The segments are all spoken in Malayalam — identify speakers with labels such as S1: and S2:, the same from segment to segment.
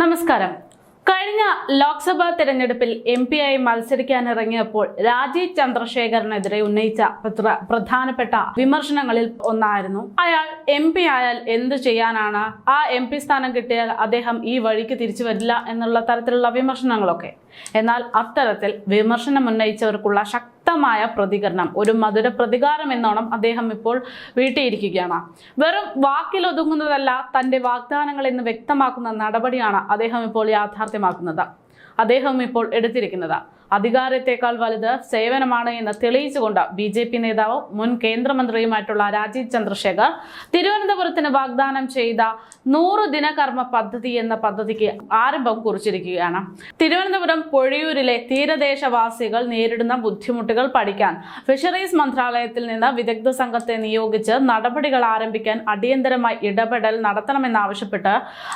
S1: നമസ്കാരം. കഴിഞ്ഞ ലോക്സഭാ തെരഞ്ഞെടുപ്പിൽ എം പി ആയി മത്സരിക്കാനിറങ്ങിയപ്പോൾ രാജീവ് ചന്ദ്രശേഖരനെതിരെ ഉന്നയിച്ച പ്രധാനപ്പെട്ട വിമർശനങ്ങളിൽ ഒന്നായിരുന്നു. അയാൾ എം പി ആയാൽ എന്ത് ചെയ്യാനാണ്? ആ എം പി സ്ഥാനം കിട്ടിയാൽ അദ്ദേഹം ഈ വഴിക്ക് തിരിച്ചു വരില്ല എന്നുള്ള തരത്തിലുള്ള വിമർശനങ്ങളൊക്കെ. എന്നാൽ അത്തരത്തിൽ വിമർശനം ഉന്നയിച്ചവർക്കുള്ള ശക്തമായ പ്രതികരണം ഒരു മധുര പ്രതികാരം എന്നോണം അദ്ദേഹം ഇപ്പോൾ വീട്ടിയിരിക്കുകയാണ്. വെറും വാക്കിലൊതുങ്ങുന്നതല്ല തന്റെ വാഗ്ദാനങ്ങൾ എന്ന് വ്യക്തമാക്കുന്ന നടപടിയാണ് അദ്ദേഹം ഇപ്പോൾ യാഥാർത്ഥ്യമാക്കുന്നത്. അദ്ദേഹം ഇപ്പോൾ എടുത്തിരിക്കുന്നത്. അധികാരത്തെക്കാൾ വലുത് സേവനമാണ് എന്ന് തെളിയിച്ചുകൊണ്ട് ബി ജെ പി നേതാവ് മുൻ കേന്ദ്രമന്ത്രിയുമായിട്ടുള്ള രാജീവ് ചന്ദ്രശേഖർ തിരുവനന്തപുരത്തിന് വാഗ്ദാനം ചെയ്ത നൂറ് ദിനകർമ്മ പദ്ധതി എന്ന പദ്ധതിക്ക് ആരംഭം കുറിച്ചിരിക്കുകയാണ്. തിരുവനന്തപുരം പൊഴിയൂരിലെ തീരദേശവാസികൾ നേരിടുന്ന ബുദ്ധിമുട്ടുകൾ പഠിക്കാൻ ഫിഷറീസ് മന്ത്രാലയത്തിൽ നിന്ന് വിദഗ്ധ സംഘത്തെ നിയോഗിച്ച് നടപടികൾ ആരംഭിക്കാൻ അടിയന്തരമായി ഇടപെടൽ നടത്തണമെന്നാവശ്യപ്പെട്ട്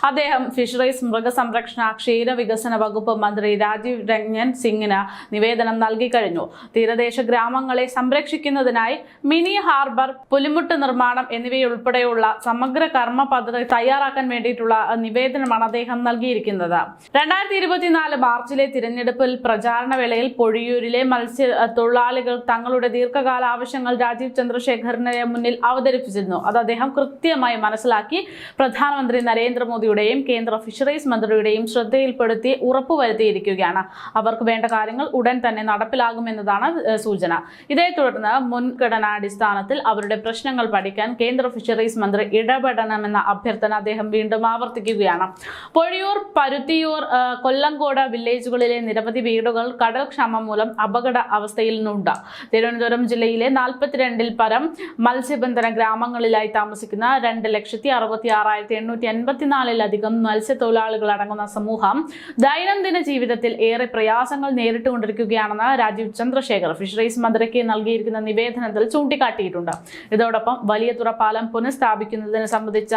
S1: അദ്ദേഹം ഫിഷറീസ് മൃഗസംരക്ഷണ ക്ഷീരവികസന വകുപ്പ് മന്ത്രി രാജീവ് രഞ്ജൻ സിംഗിന് നിവേദനം നൽകി കഴിഞ്ഞു തീരദേശ ഗ്രാമങ്ങളെ സംരക്ഷിക്കുന്നതിനായി മിനി ഹാർബർ പുലിമുട്ട് നിർമ്മാണം എന്നിവയുൾപ്പെടെയുള്ള സമഗ്ര കർമ്മ പദ്ധതി തയ്യാറാക്കാൻ വേണ്ടിയിട്ടുള്ള നിവേദനമാണ് അദ്ദേഹം നൽകിയിരിക്കുന്നത്. രണ്ടായിരത്തി ഇരുപത്തിനാല് മാർച്ചിലെ തിരഞ്ഞെടുപ്പിൽ പ്രചാരണ വേളയിൽ പൊഴിയൂരിലെ മത്സ്യ തൊഴിലാളികൾ തങ്ങളുടെ ദീർഘകാല ആവശ്യങ്ങൾ രാജീവ് ചന്ദ്രശേഖറിന് മുന്നിൽ അവതരിപ്പിച്ചിരുന്നു. അത് അദ്ദേഹം കൃത്യമായി മനസ്സിലാക്കി. പ്രധാനമന്ത്രി നരേന്ദ്രമോദിയുടെയും കേന്ദ്ര ഫിഷറീസ് മന്ത്രിയുടെയും ശ്രദ്ധയിൽപ്പെടുത്തി ഉറപ്പുവരുത്തിയിരിക്കുകയാണ്. അവർക്ക് വേണ്ട കാര്യങ്ങൾ ഉടൻ തന്നെ നടപ്പിലാകുമെന്നതാണ് സൂചന. ഇതേ തുടർന്ന് മുൻഗണനാടിസ്ഥാനത്തിൽ അവരുടെ പ്രശ്നങ്ങൾ പഠിക്കാൻ കേന്ദ്ര ഫിഷറീസ് മന്ത്രി ഇടപെടണമെന്ന അഭ്യർത്ഥന അദ്ദേഹം വീണ്ടും ആവർത്തിക്കുകയാണ്. പൊഴിയൂർ പരുത്തിയൂർ കൊല്ലംകോട് വില്ലേജുകളിലെ നിരവധി വീടുകൾ കടൽക്ഷാമം മൂലം അപകട അവസ്ഥയിൽ നിന്നുണ്ട്. തിരുവനന്തപുരം ജില്ലയിലെ നാൽപ്പത്തിരണ്ടിൽ പരം മത്സ്യബന്ധന ഗ്രാമങ്ങളിലായി താമസിക്കുന്ന രണ്ട് ലക്ഷത്തി അറുപത്തി ആറായിരത്തി എണ്ണൂറ്റി എൺപത്തിനാലിലധികം മത്സ്യത്തൊഴിലാളികൾ അടങ്ങുന്ന സമൂഹം ദൈനംദിന ജീവിതത്തിൽ ഏറെ പ്രയാസങ്ങൾ നേരിട്ടുകൊണ്ടിരിക്കുകയാണെന്ന് രാജീവ് ചന്ദ്രശേഖർ ഫിഷറീസ് മന്ത്രിക്ക് നൽകിയിരിക്കുന്ന നിവേദനത്തിൽ ചൂണ്ടിക്കാട്ടിയിട്ടുണ്ട്. ഇതോടൊപ്പം വലിയ തുറപ്പാലം പുനഃസ്ഥാപിക്കുന്നതിന് സംബന്ധിച്ച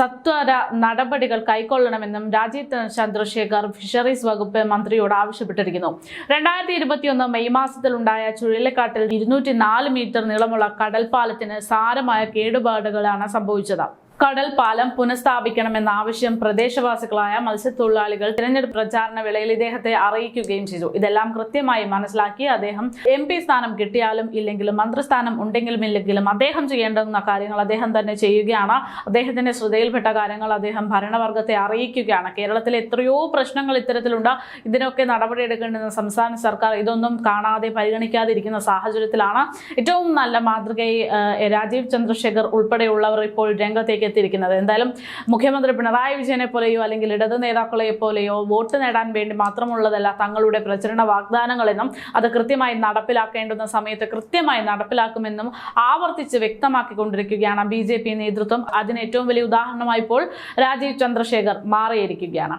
S1: സത്വര നടപടികൾ കൈക്കൊള്ളണമെന്നും രാജീവ് ചന്ദ്രശേഖർ ഫിഷറീസ് വകുപ്പ് മന്ത്രിയോട് ആവശ്യപ്പെട്ടിരിക്കുന്നു. രണ്ടായിരത്തി ഇരുപത്തിയൊന്ന് മെയ് മാസത്തിലുണ്ടായ ചുഴലിക്കാട്ടിൽ ഇരുന്നൂറ്റി നാല് മീറ്റർ നീളമുള്ള കടൽപ്പാലത്തിന് സാരമായ കേടുപാടുകളാണ് സംഭവിച്ചത്. കടൽ പാലം പുനഃസ്ഥാപിക്കണമെന്ന ആവശ്യം പ്രദേശവാസികളായ മത്സ്യത്തൊഴിലാളികൾ തിരഞ്ഞെടുപ്പ് പ്രചാരണ വേളയിൽ ഇദ്ദേഹത്തെ അറിയിക്കുകയും ചെയ്തു. ഇതെല്ലാം കൃത്യമായി മനസ്സിലാക്കി അദ്ദേഹം എം പി സ്ഥാനം കിട്ടിയാലും ഇല്ലെങ്കിലും മന്ത്രിസ്ഥാനം ഉണ്ടെങ്കിലും ഇല്ലെങ്കിലും അദ്ദേഹം ചെയ്യേണ്ടുന്ന കാര്യങ്ങൾ അദ്ദേഹം തന്നെ ചെയ്യുകയാണ്. അദ്ദേഹത്തിന്റെ ശ്രദ്ധയിൽപ്പെട്ട കാര്യങ്ങൾ അദ്ദേഹം ഭരണവർഗത്തെ അറിയിക്കുകയാണ്. കേരളത്തിൽ എത്രയോ പ്രശ്നങ്ങൾ ഇത്തരത്തിലുണ്ട്. ഇതിനൊക്കെ നടപടിയെടുക്കേണ്ടുന്ന സംസ്ഥാന സർക്കാർ ഇതൊന്നും കാണാതെ പരിഗണിക്കാതിരിക്കുന്ന സാഹചര്യത്തിലാണ്. ഏറ്റവും നല്ല മാതൃകയെ രാജീവ് ചന്ദ്രശേഖർ ഉൾപ്പെടെയുള്ളവർ ഇപ്പോൾ രംഗത്തേക്ക് എത്തിയിരിക്കുന്നത് എന്തായാലും മുഖ്യമന്ത്രി പിണറായി വിജയനെ പോലെയോ അല്ലെങ്കിൽ ഇടത് നേതാക്കളെ പോലെയോ വോട്ട് നേടാൻ വേണ്ടി മാത്രമുള്ളതല്ല തങ്ങളുടെ പ്രചരണ വാഗ്ദാനങ്ങളെന്നും അത് കൃത്യമായി നടപ്പിലാക്കേണ്ടുന്ന സമയത്ത് കൃത്യമായി നടപ്പിലാക്കുമെന്നും ആവർത്തിച്ച് വ്യക്തമാക്കിക്കൊണ്ടിരിക്കുകയാണ് ബി നേതൃത്വം. അതിന് ഏറ്റവും വലിയ ഉദാഹരണമായിപ്പോൾ രാജീവ് ചന്ദ്രശേഖർ മാറിയിരിക്കുകയാണ്.